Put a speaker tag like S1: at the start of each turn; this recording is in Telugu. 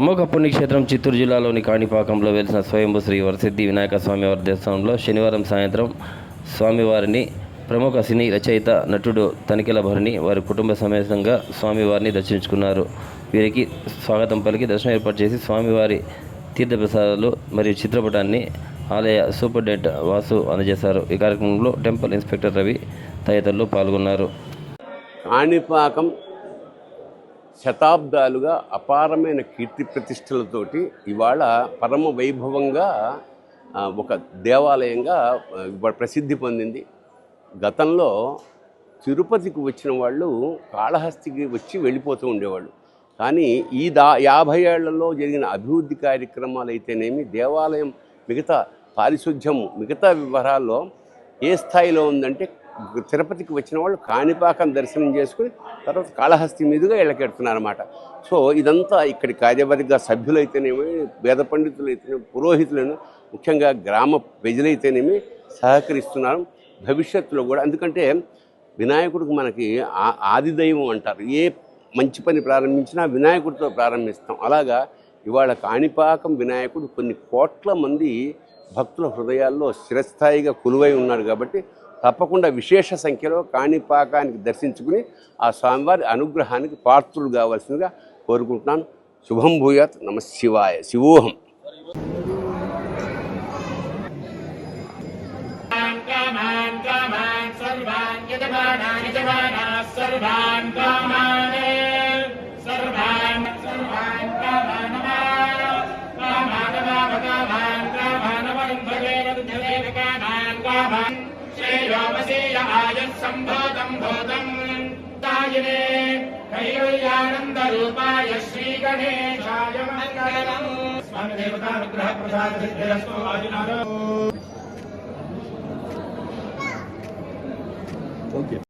S1: ప్రముఖ పుణ్యక్షేత్రం చిత్తూరు జిల్లాలోని కాణిపాకంలో వెలిసిన స్వయంభూ శ్రీ వరసిద్ధి వినాయక స్వామివారి దేశంలో శనివారం సాయంత్రం స్వామివారిని ప్రముఖ సినీ రచయిత నటుడు తనిఖీల భరణి వారి కుటుంబ సమేతంగా స్వామివారిని దర్శించుకున్నారు. వీరికి స్వాగతం పలికి దర్శనం ఏర్పాటు చేసి స్వామివారి తీర్థప్రసాదాలు మరియు చిత్రపటాన్ని ఆలయ సూపరింటెండెంట్ వాసు అందజేశారు. ఈ కార్యక్రమంలో టెంపుల్ ఇన్స్పెక్టర్ రవి తదితరులు పాల్గొన్నారు.
S2: కాణిపాకం శతాబ్దాలుగా అపారమైన కీర్తి ప్రతిష్టలతోటి ఇవాళ పరమ వైభవంగా ఒక దేవాలయంగా ప్రసిద్ధి పొందింది. గతంలో తిరుపతికి వచ్చిన వాళ్ళు కాళహస్తికి వచ్చి వెళ్ళిపోతూ ఉండేవాళ్ళు. కానీ ఈ దా యాభై ఏళ్ళలో జరిగిన అభివృద్ధి కార్యక్రమాలు అయితేనేమి దేవాలయం మిగతా పారిశుధ్యం మిగతా వివరాల్లో ఏ స్థాయిలో ఉందంటే తిరుపతికి వచ్చిన వాళ్ళు కాణిపాకం దర్శనం చేసుకుని తర్వాత కాళహస్తి మీదుగా ఇళ్ళకెడుతున్నారన్నమాట. సో ఇదంతా ఇక్కడి కార్యవర్గ సభ్యులైతేనేమి వేద పండితులైతేనేమి పురోహితులను ముఖ్యంగా గ్రామ ప్రజలైతేనేమి సహకరిస్తున్నారు భవిష్యత్తులో కూడా. ఎందుకంటే వినాయకుడికి మనకి ఆ- ఆది దైవం అంటారు. ఏ మంచి పని ప్రారంభించినా వినాయకుడితో ప్రారంభిస్తాం. అలాగా ఇవాళ కాణిపాకం వినాయకుడు కొన్ని కోట్ల మంది భక్తుల హృదయాల్లో స్థిరస్థాయిగా కొలువై ఉన్నాడు కాబట్టి తప్పకుండా విశేష సంఖ్యలో కాణిపాకానికి దర్శించుకుని ఆ స్వామివారి అనుగ్రహానికి పాత్రులు కావాల్సిందిగా కోరుకుంటున్నాను శుభం భూయాత్ నమ శివాయ శివోహం
S3: कामान् कामान् सर्वान् यजमानान् यजमानाः सर्वान् कामान् सर्वान् सर्वान् कामान् कामानवाव कामान् कामानवरुन्धवेन दुर्धवेन कामान् कामान् श्रेयोमसेय आयः सम्भोतम् भूतम् दायिने कैवल्यानन्दरूपाय श्रीगणेशाय मङ्गलम् स्वामि देवतानुग्रहप्रसादसिद्धिरस्तु आदिनाथ